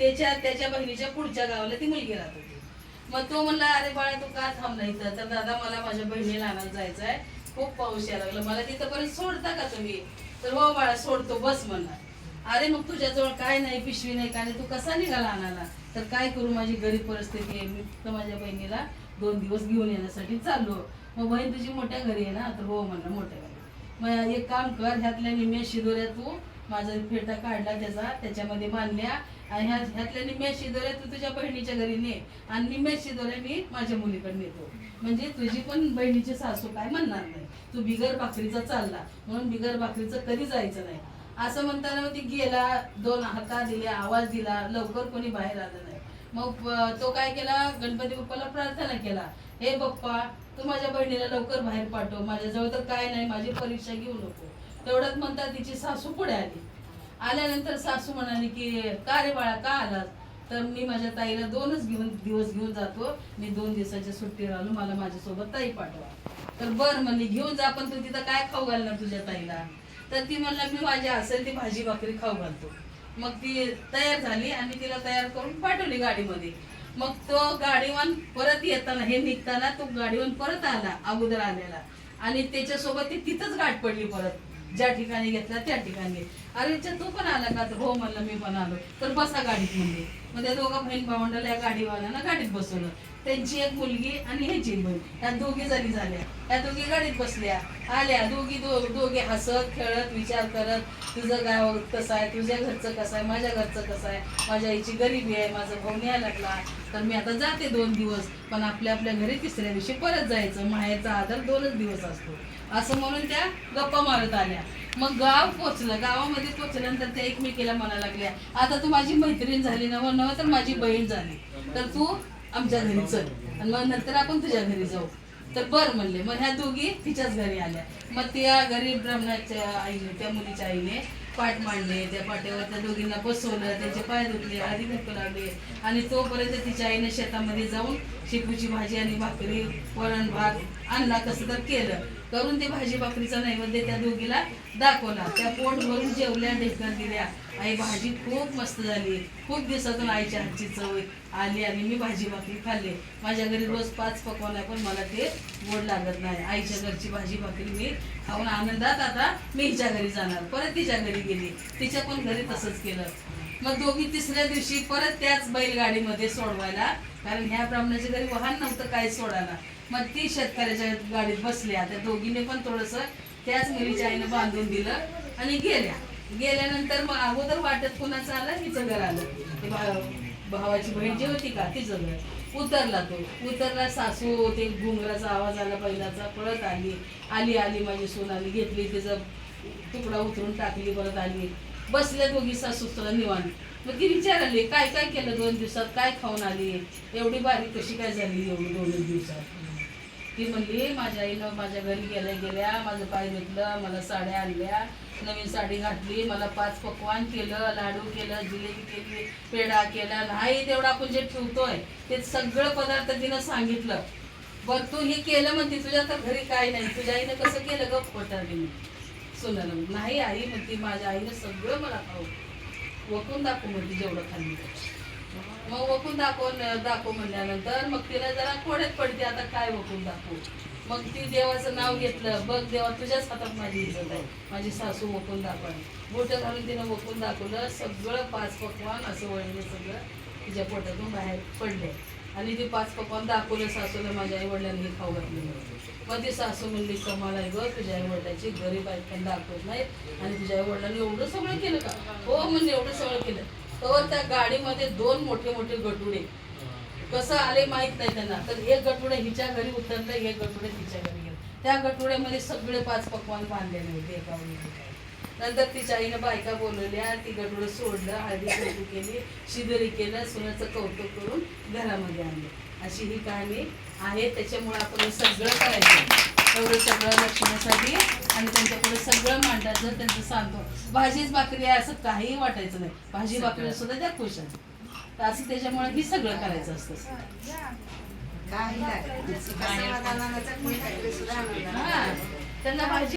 त्याच्या त्याच्या बहिणीच्या पुढच्या गावाला ती मुलगी राहत होती. मग तो म्हणला अरे बाळा तू का थांबला इथं? तर दादा मला माझ्या बहिणीला आणायला जायचं आहे. खूप पाऊस यायला लागला. मला तिथं पर्यंत सोडता का तुम्ही? तर हो बाळा सोडतो. बस म्हणला. अरे मग तुझ्याजवळ काय नाही पिशवी नाही काय नाही. तू कसा निघाला आणायला? तर काय करू माझी गरीब परिस्थिती आहे. मी तर माझ्या बहिणीला दोन दिवस घेऊन येण्यासाठी चाललो. मग बहीण तुझी मोठ्या घरी आहे ना? तर हो म्हणलं मोठ्या घरी. मग एक काम कर ह्यातल्या निम्या शिदोऱ्या तू माझा फेटा काढला त्याचा त्याच्यामध्ये बांधल्या आणि ह्या ह्यातल्या निम्म्या शिदोऱ्या तू तुझ्या बहिणीच्या घरी ने. आणि निम्म्या शिदोऱ्या मी माझ्या मुलीकडे नेतो. म्हणजे तुझी पण बहिणीची सासू काय म्हणणार नाही. तू बिगर भाकरीचा चालला. म्हणून बिगर भाकरीचं कधी जायचं नाही. असं म्हणताना मग ती गेला दोन हाता दिले आवाज दिला लवकर कोणी बाहेर आलं नाही. मग तो काय केला? गणपती बाप्पाला प्रार्थना केला. हे बाप्पा तू माझ्या बहिणीला लवकर बाहेर पाठव. माझ्याजवळ तर काय नाही. माझी परीक्षा घेऊ नको. तेवढ्यात म्हणतात तिची सासू पुढे आली. आल्यानंतर सासू म्हणाली की का रे बाळा का आलास? तर मी माझ्या ताईला दोनच घेऊन दिवस घेऊन जातो. मी दोन दिवसाच्या सुट्टीवर आलो मला माझ्यासोबत ताई पाठवा. तर बर म्हणली घेऊन जा पण तू तिथं काय खाऊ घालणार तुझ्या ताईला? तर ती म्हणला मी माझी असेल ती भाजी भाकरी खाऊ घालतो. मग ती तयार झाली आणि तिला तयार करून पाठवली गाडीमध्ये. मग तो गाडीवान परत येताना हे निघताना तो गाडीवान परत आला अगोदर आलेला. आणि त्याच्यासोबत ती तिथंच गाठ पडली परत. ज्या ठिकाणी घेतला त्या ठिकाणी. अरे इच्छा तू पण आला का? तर हो म्हणलं मी पण आलो. तर बसा गाडीत म्हणजे मग त्या दोघा बहीण भावंडाला या गाडीवाल्यांना गाडीत बसवलं. त्यांची एक मुलगी आणि ह्याची बहीण. ह्या दोघी जणी झाल्या. या दोघी गाडीत बसल्या. आल्या. दोघी दो दोघे हसत खेळत विचार करत. तुझं गाव कसं आहे? तुझ्या घरचं कसं आहे? माझ्या घरचं कसं आहे? माझ्या आईची गरिबी आहे. माझा भाऊ न्याय लागला. तर मी आता जाते दोन दिवस. पण आपल्या आपल्या घरी तिसऱ्या दिवशी परत जायचं. माहेरचा आदर दोनच दिवस असतो. असं म्हणून त्या गप्पा मारत आल्या. मग गाव पोचलं. गावामध्ये पोचल्यानंतर त्या एकमेकीला म्हणा लागल्या आता तू माझी मैत्रीण झाली नव नव तर माझी बहीण झाली. तर तू आमच्या घरी चल आणि मग नंतर आपण तुझ्या घरी जाऊ. तर बर म्हणले. मग ह्या दोघी तिच्याच घरी आल्या. मग त्या गरीब ब्राह्मणाच्या आईने त्या मुलीच्या आईने पाठ मांडले. त्या पाट्यावर त्या दोघींना बसवलं. त्यांचे पाय धुतले आधी धुकू लागले. आणि तोपर्यंत तिच्या आईने शेतामध्ये जाऊन शेपूची भाजी आणि भाकरी वरण भात आणला कसं तर केलं. करून ते भाजी भाकरीचा नैवेद्य त्या दोघीला दाखवला त्या पोट भरून जेवल्या ढेकण दिल्या. आई भाजी खूप मस्त झाली. खूप दिवसातून आईच्या हातची चव आली आणि मी भाजी भाकरी खाल्ली. माझ्या घरी रोज पाच पकवान आहे पण मला ते गोड लागत नाही. आईच्या घरची भाजी भाकरी मी खाऊन आनंदात आता मी हिच्या घरी जाणार. परत तिच्या घरी गेली. तिच्या पण घरी तसंच केलं. मग दोघी तिसऱ्या दिवशी परत त्याच बैलगाडीमध्ये सोडवायला. कारण ह्या ब्राह्मणाचे घरी वाहन नव्हतं काय सोडायला. मग ती शेतकऱ्याच्या गाडीत बसल्या. त्या दोघीने पण थोडस त्याच मुलीच्या आईने बांधून दिलं आणि गेल्या. गेल्यानंतर मग अगोदर वाटत कोणाचं आलं? तिचं घर आलं. भावाची बहीण जी होती का? तिचं घर. उतरला तो. उतरला सासू ते घुंगराचा आवाज आला बैलाचा. पळत आली. आली आली माझी सून आली. घेतली तिचा तुकडा उतरून टाकली परत आली. बसल्या दोघी सासूत्र निवांत. मग ती विचारली काय काय केलं दोन दिवसात? काय खाऊन आली? एवढी बारीक कशी काय झाली एवढी दोन दिवसात? ती म्हणली माझ्या आईनं माझ्या घरी गेल्या गेल्या माझं पाय धुतलं मला साड्या आणल्या नवीन साडी घातली मला पाच पकवान केलं लाडू केलं जिलेबी केली पेढा केला नाही तेवढा आपण जे ठेवतोय ते सगळं पदार्थ तिनं सांगितलं. बरं तू हे केलं म्हणते तुझ्या तर घरी काय नाही तुझ्या आईनं कसं केलं गप खोटा तिने नाही आई म्हणते माझ्या आईनं सगळं मला खाऊ. वकून दाखव म्हणते जेवढं खाल्ली. मग वकून दाखव दाखव म्हणल्यानंतर मग तिला जरा कोड्यात पडते आता काय वकून दाखवू? मग ती देवाचं नाव घेतलं. बघ देवा तुझ्याच हातात माझी इज्जत आहे. माझी सासू वकून दाखवली बोटं घालून तिनं वकून दाखवलं. सगळं पाच पकवान असं वळलं सगळं. तिच्या पोटातून बाहेर पडले. आणि ती पाच पकवान दाखवलं सासूला माझ्या आई वडिलांनी हे खाऊ घातलं. मग ती सासू म्हणली कमाल आहे गं तुझ्या आई वडिलांची गरीब आहेत पण दाखवत नाही आणि तुझ्या आई वडिलांनी एवढं सगळं केलं का? हो म्हणजे एवढं सगळं केलं. तर त्या गाडीमध्ये दोन मोठे मोठे गटुडे. कसं आले माहीत नाही त्यांना. तर एक गटुडे हिच्या घरी उतरलं एक गटुडे तिच्या घरी गेलं. त्या गटुड्यामध्ये सगळे पाच पकवान बांधलेले होते एका नंतर तिच्या आईनं बायका बोलवल्या ती गटुडं सोडलं हळदी कुंकू केली शिदोरी केलं सोन्याचं कौतुक करून घरामध्ये आणलं. अशी ही कहाणी आहे. त्याच्यामुळे आपण सगळं करायचं. एवढं सगळं लक्षण्यासाठी आणि त्यांच्यापुढे सगळं मांडायचं त्यांचं सांगतो भाजीच भाकरी आहे असं काहीही वाटायचं नाही. भाजी भाकरी सुद्धा त्या खुश आहेत तर असं त्याच्यामुळे ही सगळं करायचं असतं. काही. हा. त्यांना भाजी